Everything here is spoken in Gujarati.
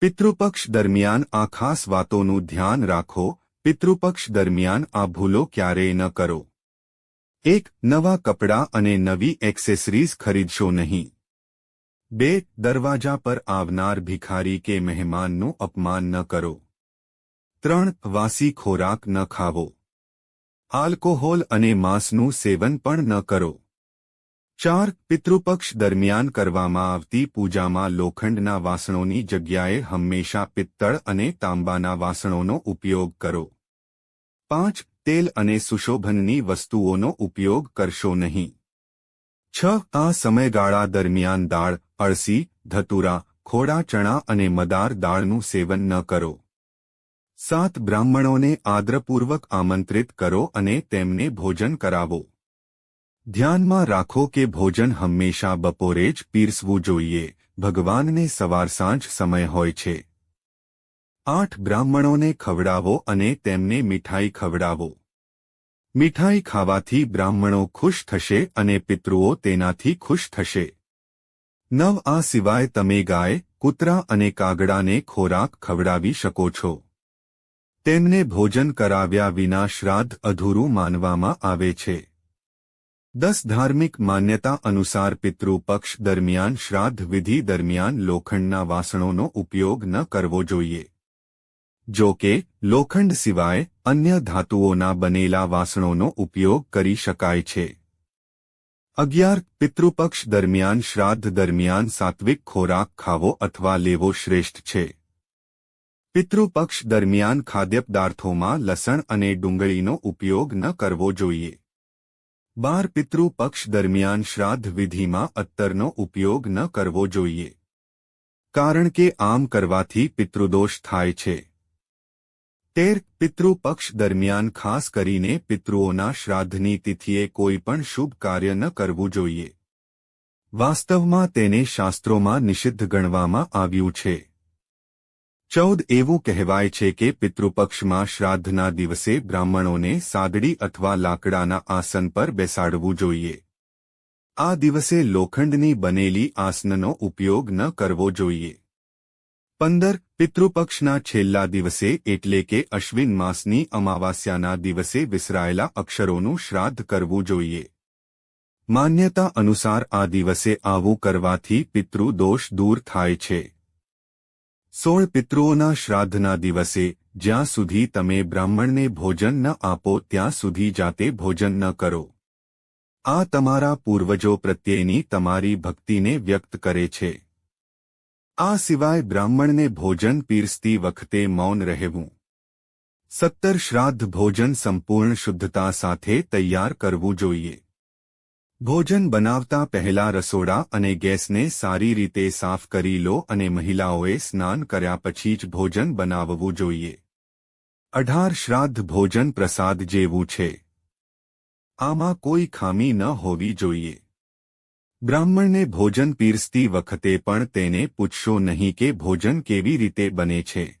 પિતૃપક્ષ દરમિયાન આ ખાસ વાતોનું ધ્યાન રાખો, પિતૃપક્ષ દરમિયાન આ ભૂલો ક્યારેય ન કરો. એક, નવા કપડાં અને નવી એક્સેસરીઝ ખરીદશો નહીં. બે, દરવાજા પર આવનાર ભિખારી કે મહેમાનનું અપમાન ન કરો. ત્રણ, વાસી ખોરાક ન ખાવો. આલ્કોહોલ અને માંસનું સેવન પણ ન કરો. ચાર પિતૃપક્ષ દરમિયાન કરવામાં આવતી પૂજામાં લોખંડના વાસણોની જગ્યાએ હંમેશા પિત્તળ અને તાંબાના વાસણોનો ઉપયોગ કરો. પાંચ, તેલ અને સુશોભનની વસ્તુઓનો ઉપયોગ કરશો નહીં. છ, આ સમયગાળા દરમિયાન દાળ, અળસી, ધતુરા, ખોડા, ચણા અને મદાર દાળનું સેવન ન કરો. સાત, બ્રાહ્મણોને આદરપૂર્વક આમંત્રિત કરો અને તેમને ભોજન કરાવો. ધ્યાનમાં રાખો કે ભોજન હંમેશા બપોરે જ પીરસવું જોઈએ. ભગવાનને સવાર સાંજ સમય હોય છે. આઠ બ્રાહ્મણોને ખવડાવો અને તેમને મીઠાઈ ખવડાવો. મીઠાઈ ખાવાથી બ્રાહ્મણો ખુશ થશે અને પિતૃઓ તેનાથી ખુશ થશે. નવ આ સિવાય તમે ગાય, કૂતરા અને કાગડાને ખોરાક ખવડાવી શકો છો. તેમને ભોજન કરાવ્યા વિના શ્રાદ્ધ અધૂરું માનવામાં આવે છે. દસ ધાર્મિક માન્યતા અનુસાર પિતૃપક્ષ દરમિયાન શ્રાદ્ધ વિધિ દરમિયાન લોખંડના વાસણોનો ઉપયોગ ન કરવો જોઈએ. જો કે, લોખંડ સિવાય અન્ય ધાતુઓના બનેલા વાસણોનો ઉપયોગ કરી શકાય છે. અગિયાર, પિતૃપક્ષ દરમિયાન શ્રાદ્ધ દરમિયાન સાત્વિક ખોરાક ખાવો અથવા લેવો શ્રેષ્ઠ છે. પિતૃપક્ષ દરમિયાન ખાદ્યપદાર્થોમાં લસણ અને ડુંગળીનો ઉપયોગ ન કરવો જોઈએ. બાર પિતૃપક્ષ દરમિયાન શ્રાદ્ધ વિધિમાં અત્તરનો ઉપયોગ ન કરવો જોઈએ. કારણ કે આમ કરવાથી પિતૃદોષ થાય છે. તેર પિતૃપક્ષ દરમિયાન ખાસ કરીને પિતૃઓના શ્રાદ્ધની તિથિએ કોઈ પણ શુભ કાર્ય ન કરવું જોઈએ. વાસ્તવમાં તેને શાસ્ત્રોમાં નિષિદ્ધ ગણવામાં આવ્યું છે. ચૌદ એવું કહેવાય છે કે પિતૃપક્ષમાં શ્રાદ્ધના દિવસે બ્રાહ્મણોને સાદડી અથવા લાકડાના આસન પર બેસાડવું જોઈએ. આ દિવસે લોખંડની બનેલી આસનનો ઉપયોગ ન કરવો જોઈએ. પંદર, પિતૃપક્ષના છેલ્લા દિવસે એટલે કે અશ્વિન માસની અમાવાસ્યાના દિવસે વિસરાયેલા અક્ષરોનું શ્રાદ્ધ કરવું જોઈએ. માન્યતા અનુસાર આ દિવસે આવું કરવાથી પિતૃદોષ દૂર થાય છે. સોળ પિતૃઓના શ્રાદ્ધના દિવસે, જ્યાં સુધી તમે બ્રાહ્મણને ભોજન ન આપો, ત્યાં સુધી જાતે ભોજન ન કરો. આ તમારા પૂર્વજો પ્રત્યેની તમારી ભક્તિને વ્યક્ત કરે છે. આ સિવાય બ્રાહ્મણને ભોજન પીરસતી વખતે મૌન રહેવું. સત્તર શ્રાદ્ધ ભોજન સંપૂર્ણ શુદ્ધતા સાથે તૈયાર કરવું જોઈએ. ભોજન બનાવતા પહેલા રસોડા અને ગેસને સારી રીતે સાફ કરી લો અને મહિલાઓએ સ્નાન કર્યા પછી જ ભોજન બનાવવું જોઈએ. અઢાર શ્રાદ્ધ ભોજન પ્રસાદ જેવું છે. આમાં કોઈ ખામી ન હોવી જોઈએ. બ્રાહ્મણને ભોજન પીરસતી વખતે પણ તેને પૂછશો નહીં કે ભોજન કેવી રીતે બને છે.